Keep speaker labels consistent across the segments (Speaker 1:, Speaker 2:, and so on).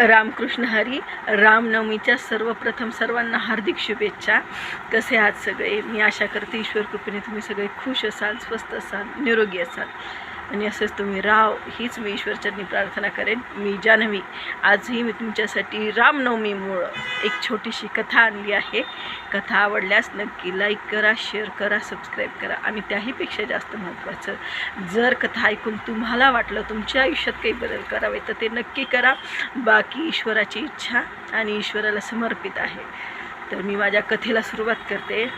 Speaker 1: रामकृष्ण हरी रामनवमीच्या सर्वप्रथम सर्वांना हार्दिक शुभेच्छा. कसे आहात सगळे? मी आशा करते ईश्वर कृपेने तुम्ही सगळे खुश असाल स्वस्त असाल निरोगी असाल. आणि असंच तुम्ही राव हीच मी ईश्वरचरणी प्रार्थना करेन. मी जान्हवी आजही मी तुमच्यासाठी रामनवमीमुळं एक छोटीशी कथा आणली आहे. कथा आवडल्यास नक्की लाईक करा शेअर करा सबस्क्राईब करा आणि त्याहीपेक्षा जास्त महत्त्वाचं जर कथा ऐकून तुम्हाला वाटलं तुमच्या आयुष्यात काही बदल करावे तर ते नक्की करा. बाकी ईश्वराची इच्छा आणि ईश्वराला समर्पित आहे. तर मी माझ्या कथेला सुरुवात करते.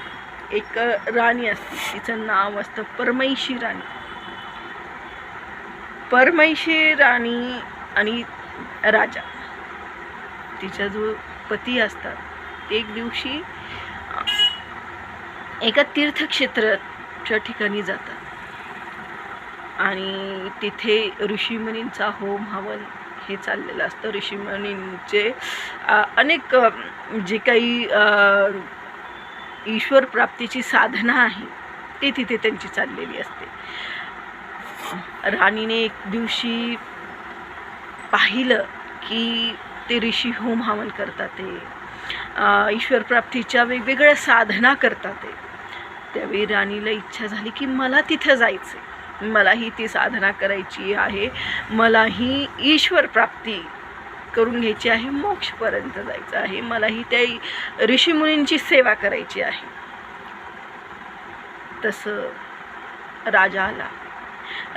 Speaker 1: एक राणी असते. तिचं नाव असतं परमैशी राणी. परमैशी राणी आणि राजा. तिचा जो पती असतात. एक दिवशी एका तीर्थक्षेत्राच्या ठिकाणी जातात. आणि तिथे ऋषीमुनींचा होम हवन हे चाललेलं असतं. ऋषीमुनींचे अनेक जे काही ईश्वर प्राप्तीची साधना आहे ते तिथे त्यांची चाललेली असते. राणीने एक दिवशी पाहिलं की ते ऋषी होम हवन करतात ते. ईश्वरप्राप्तीच्या वेगवेगळ्या साधना करतात ते. त्यावेळी राणीला इच्छा झाली की मला तिथं जायचं मलाही ती साधना करायची आहे. मलाही ईश्वरप्राप्ती करून घ्यायची आहे. मोक्षपर्यंत जायचं आहे. मलाही त्या ऋषीमुनींची सेवा करायची आहे. तसं राजा आला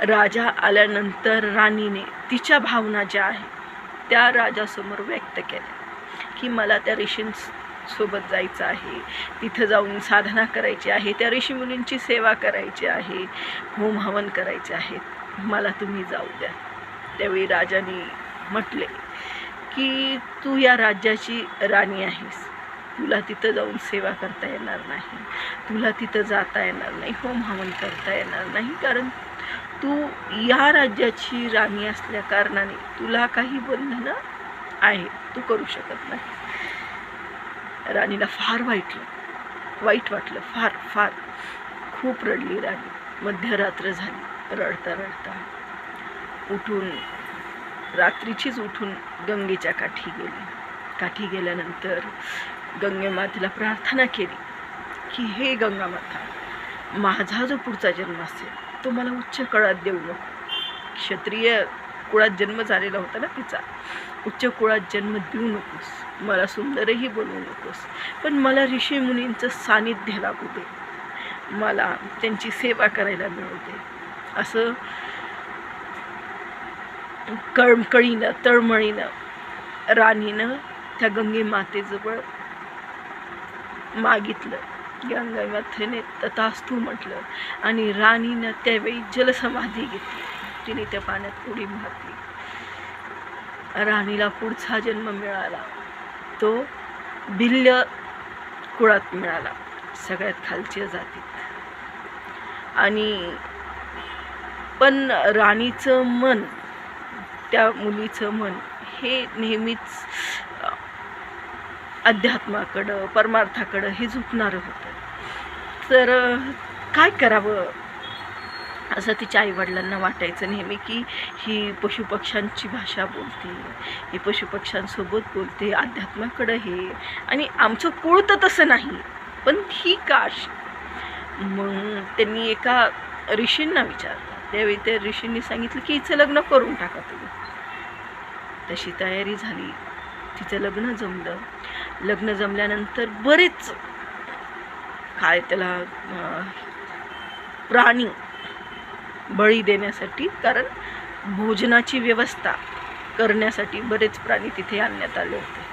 Speaker 1: राजा आल्यानंतर राणीने तिच्या भावना ज्या आहेत त्या राजासमोर व्यक्त केल्या की मला त्या ऋषींसोबत जायचं आहे. तिथं जाऊन साधना करायची आहे त्या ऋषीमुनींची सेवा करायची आहे होम हवन करायचे आहेत. मला तुम्ही जाऊ द्या. त्यावेळी राजाने म्हटले की तू या राज्याची राणी आहेस. तुला तिथं जाऊन सेवा करता येणार नाही. तुला तिथं जाता येणार नाही होम हवन करता येणार नाही. कारण तू या राज्याची राणी असल्या कारणाने तुला काही बंधनं आहे. तू करू शकत नाही. राणीला फार वाईटलं वाईट वाटलं. फार फार. खूप रडली राणी. मध्यरात्र झाली. रडता रडता. उठून रात्रीचीच उठून गंगेच्या काठी गेली. काठी गेल्यानंतर गंगेमातेला प्रार्थना केली की हे गंगामाता माझा जो पुढचा जन्म असेल तो मला उच्च कळात देऊ नको. क्षत्रिय कुळात जन्म झालेला होता ना तिचा. उच्च कुळात जन्म देऊ नकोस. मला सुंदरही बनवू नकोस. पण मला ऋषी मुनींचं सानिध्य लागू दे. मला त्यांची सेवा करायला मिळू दे. असं कळमकळीनं तळमळीनं राणीनं त्या गंगे मातेजवळ मागितलं. गंगामाथेने तथास्तू म्हटलं आणि राणीनं त्यावेळी जलसमाधी घेतली. तिने त्या पाण्यात उडी मारली. राणीला पुढचा जन्म मिळाला. तो भिल्य कुळात मिळाला सगळ्यात खालच्या जातीत. आणि पण राणीचं मन त्या मुलीचं मन हे नेहमीच अध्यात्माकडं परमार्थाकडं हे झुकणारं होतं. तर काय करावं? असं तिच्या आईवडिलांना वाटायचं नेहमी की ही पशुपक्ष्यांची भाषा बोलते ही पशुपक्ष्यांसोबत बोलते अध्यात्माकडं हे. आणि आमचं कुळ तर तसं नाही पण ही काश. मग त्यांनी एका ऋषींना विचारलं. त्यावेळी त्या ऋषींनी सांगितलं की हिचं लग्न करून टाका तुम्ही. तशी तयारी झाली. तिचं लग्न जमलं. लग्न जमल्यानंतर बरेच काय त्याला प्राणी बळी देण्यासाठी कारण भोजनाची व्यवस्था करण्यासाठी बरेच प्राणी तिथे आणण्यात आले होते.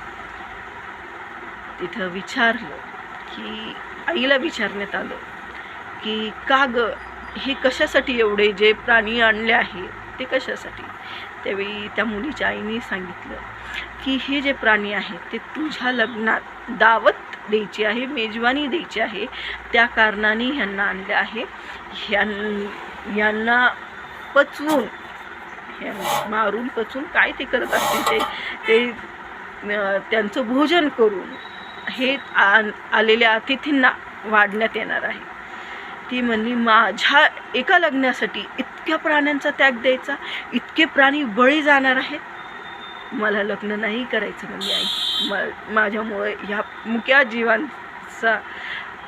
Speaker 1: तिथं विचारलं की आईला विचारण्यात आलं की का ग? हे कशासाठी एवढे जे प्राणी आणले आहे ते कशासाठी? त्यावेळी त्या मुलीच्या आईने सांगितलं की हे जे प्राणी आहेत ते तुझ्या लग्नात दावत द्यायची आहे मेजवानी द्यायची आहे. त्या कारणाने ह्यांना आणले आहे. ह्यां यांना पचवून मारून पचवून काय ते करत असतील ते ते त्यांचं भोजन करून हे आलेल्या अतिथींना वाढण्यात येणार आहे. ती म्हणली माझ्या एका लग्नासाठी इतक्या प्राण्यांचा त्याग द्यायचा इतके प्राणी बळी जाणार आहेत. मला लग्न नाही करायचं म्हणजे आई. म माझ्यामुळे ह्या मुक्या जीवांचा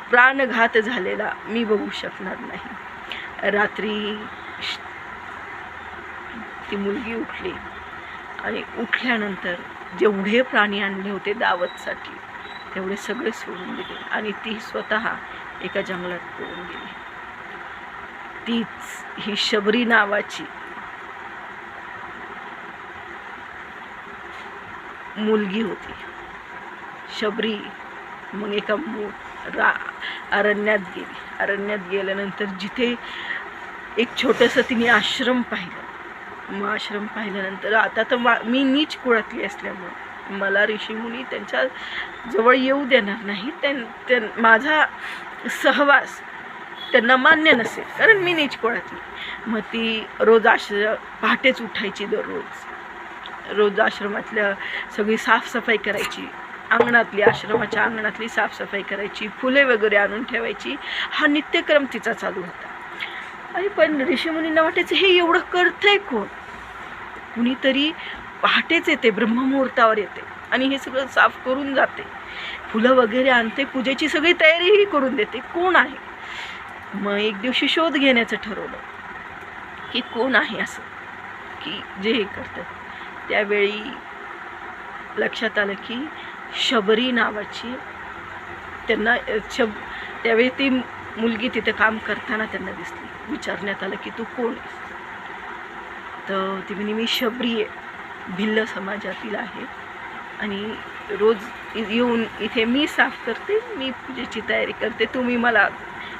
Speaker 1: प्राणघात झालेला मी बघू शकणार नाही. रात्री श- ती मुलगी उठली आणि उठल्यानंतर जेवढे प्राणी आणले होते दावतसाठी तेवढे सगळे सोडून दिले आणि ती स्वतः एका जंगलात पळून गेली. तीच ही शबरी नावाची मुलगी होती. शबरी. मग एका मो रा अरण्यात गेली. अरण्यात गेल्यानंतर जिथे एक छोटंसं तिने आश्रम पाहिलं. मग आश्रम पाहिल्यानंतर आता तर मा मी नीच कुळातली असल्यामुळं. मला ऋषीमुनी त्यांच्या जवळ येऊ देणार नाही. त्यां त्यां माझा सहवास त्यांना मान्य नसेल. कारण मी नीच कुळातली. मग ती रोज आश्र पहाटेच उठायची दररोज. रोज आश्रमातल्या सगळी साफसफाई करायची. अंगणातली आश्रमाच्या अंगणातली साफसफाई करायची फुले वगैरे आणून ठेवायची. हा नित्यक्रम तिचा चालू होता. आणि पण ऋषीमुनींना वाटायचं हे एवढं करतंय कोण? कुणीतरी पहाटेच येते ब्रह्ममुहूर्तावर येते आणि हे सगळं साफ करून जाते. फुलं वगैरे आणते पूजेची सगळी तयारीही करून देते. कोण आहे? मग एक दिवशी शोध घेण्याचं ठरवलं. की कोण आहे असं? की जे हे करतं त्यावेळी लक्षात आलं की शबरी नावाची. त्यांना शब त्यावेळी ती मुलगी तिथे काम करताना त्यांना दिसली. विचारण्यात आलं की तू कोण आहेस? तर ती म्हणे मी शबरी आहे. भिल्ल समाजातील आहे. आणि रोज येऊन इथे मी साफ करते मी पूजेची तयारी करते. तुम्ही मला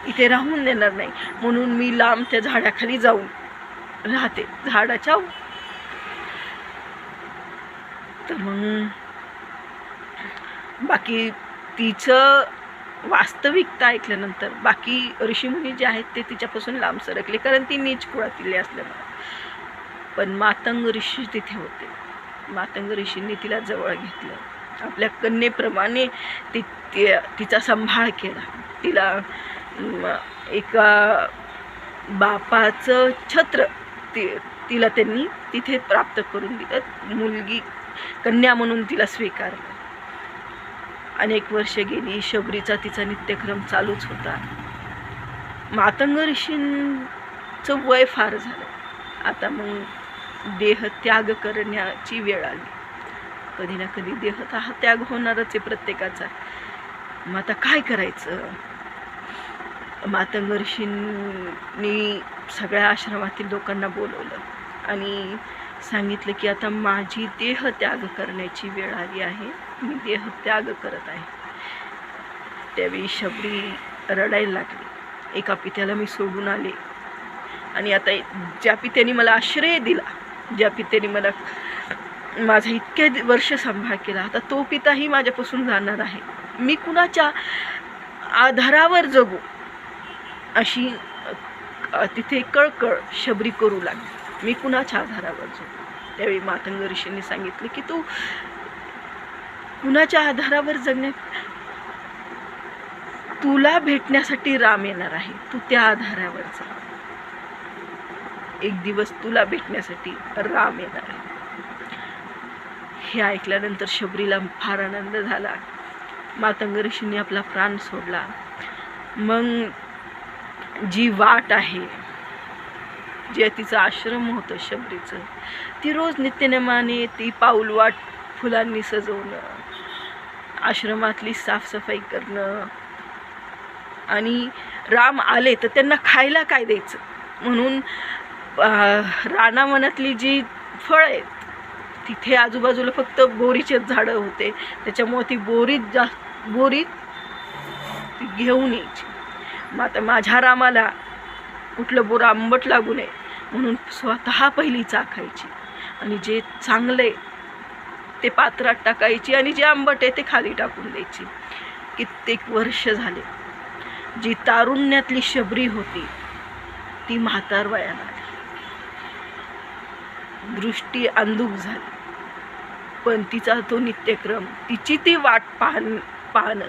Speaker 1: इथे राहून देणार नाही. म्हणून मी लांब त्या झाडाखाली जाऊन राहते. झाडाच्या तर मग बाकी तिचं वास्तविकता ऐकल्यानंतर बाकी ऋषीमुनी जे आहेत ते तिच्यापासून लांब सरकले कारण ती नीच कुळातील असल्यामुळे. पण मातंग ऋषी तिथे होते. मातंग ऋषींनी तिला जवळ घेतलं. आपल्या कन्येप्रमाणे ती तिचा सांभाळ केला. तिला एका बापाचं छत्र ती तिला त्यांनी तिथे प्राप्त करून दिलं. मुलगी कन्या म्हणून तिला स्वीकारलं. अनेक वर्ष गेली शबरीचा तिचा नित्यक्रम चालूच होता. मातंग ऋषींचं वय फार झालं. आता मग देह त्याग करण्याची वेळ आली. कधी ना कधी देह तर हा त्याग होणारच आहे प्रत्येकाचा. मग आता काय करायचं? मातंग ऋषींनी सगळ्या आश्रमातील लोकांना बोलवलं आणि सांगितलं की आता माझी देह त्याग करण्याची वेळ आली आहे. मी देह त्याग करत आहे. त्यावेळी शबरी रडायला लागली. एका पित्याला मी सोडून आले. आणि आता ज्या पित्याने मला आश्रय दिला ज्या पित्याने मला माझा इतक्या वर्ष सांभाळ केला आता तो पिताही माझ्यापासून जाणार आहे. मी कुणाच्या आधारावर जगू? अशी तिथे कळकळ शबरी करू लागली. मी कुणाच्या आधारावर जगू त्यावेळी मातंग ऋषींनी सांगितले की तू कुणाच्या आधारावर जगणे तुला भेटण्यासाठी राम येणार आहे. तू त्या आधारावर जा. एक दिवस तुला भेटण्यासाठी राम येणार आहे. हे ऐकल्यानंतर शबरीला फार आनंद झाला. मातंग ऋषींनी आपला प्राण सोडला. मग जी वाट आहे जे तिचं आश्रम होतं शबरीचं. ती रोज नित्यनेमाने ती पाऊलवाट फुलांनी सजवणं आश्रमातली साफसफाई करणं. आणि राम आले तर त्यांना खायला काय द्यायचं? म्हणून अं, रानावनातली जी फळं आहेत तिथे आजूबाजूला फक्त बोरीचेच झाडं होते. त्याच्यामुळे ती बोरीत जा बोरीत ती घेऊन यायची. मग आता माझ्या रामाला कुठलं बोर आंबट लागू नये म्हणून स्वतः पहिली चाखायची आणि जे चांगले ते पात्रात टाकायची आणि जे आंबट आहे ते खाली टाकून द्यायची. कित्येक वर्ष झाले. जी तारुण्यातली शबरी होती ती म्हातार वयाला आली. दृष्टी अंधुक झाली. पण तिचा तो नित्यक्रम तिची ती वाट पाहण पाहणं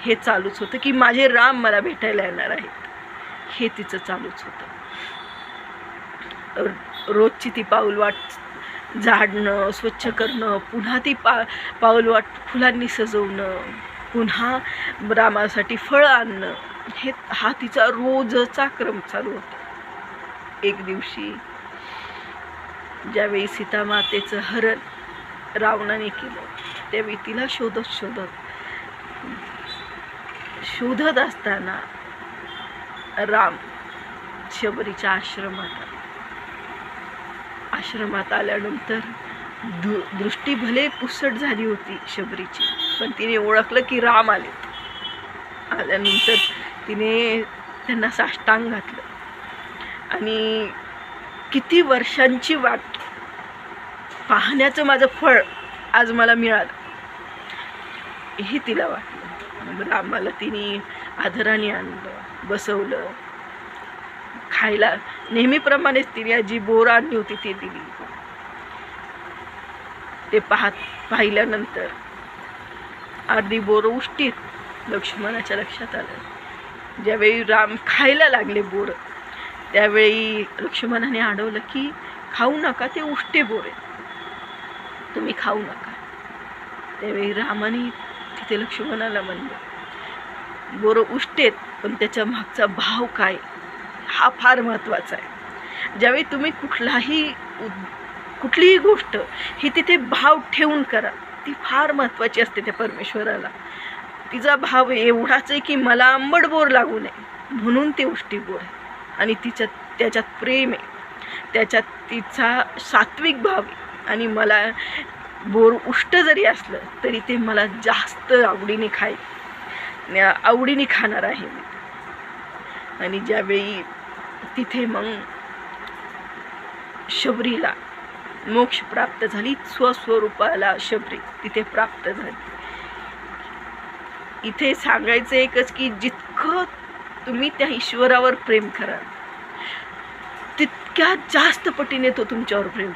Speaker 1: हे चालूच होतं की माझे राम मला भेटायला येणार आहेत. हे तिचं चालूच होतं. रोजची ती पाऊलवाट झाडणं स्वच्छ करणं पुन्हा ती पा पाऊलवाट फुलांनी सजवणं पुन्हा रामासाठी फळं आणणं हे हा तिचा रोजचा क्रम चालू होता. एक दिवशी ज्यावेळी सीतामातेचं हरण रावणाने केलं त्यावेळी तिला शोधत शोधत शोधत असताना राम शबरीच्या आश्रमात आश्रमात आल्यानंतर दु दृष्टी भले पुसट झाली होती शबरीची पण तिने ओळखलं की राम आलेत आल्यानंतर तिने त्यांना साष्टांग घातलं. आणि किती वर्षांची वाट पाहण्याचं माझं फळ आज मला मिळालं. हे तिला वाटलं. मग रामाला तिने आदराने आणलं. बसवलं. खायला. नेहमीप्रमाणेच तिने जी बोर आणली होती ती दिली. ते पाहत पाहिल्यानंतर अर्धी बोरं उष्टीत लक्ष्मणाच्या लक्षात आलं. ज्यावेळी राम खायला लागले बोर त्यावेळी लक्ष्मणाने अडवलं की खाऊ नका ते उष्टे बोर आहे तुम्ही खाऊ नका. त्यावेळी रामाने तिथे लक्ष्मणाला म्हणलं बोरं उष्टेत पण त्याच्या मागचा भाव काय? हा फार महत्त्वाचा आहे. ज्यावेळी तुम्ही कुठलाही उद- कुठलीही गोष्ट ही तिथे भाव ठेवून करा ती फार महत्त्वाची असते त्या परमेश्वराला. तिचा भाव एवढाच आहे की मला आंबट बोर लागू नये म्हणून ते उष्टी बोर आहे. आणि तिच्यात त्याच्यात प्रेम आहे. त्याच्यात तिचा सात्विक भाव आहे. आणि मला बोर उष्ट जरी असलं तरी ते मला जास्त आवडीने खाय आवडीने खाणार आहे मी. आणि ज्यावेळी तिथे मग शबरीला मोक्ष प्राप्त झाली स्वस्वरूपाला शबरी तिथे प्राप्त झाली. इथे सांगायचं एकच की जितकं तुम्ही त्या ईश्वरावर प्रेम कराल तितक्या जास्त पटीने तो तुमच्यावर प्रेम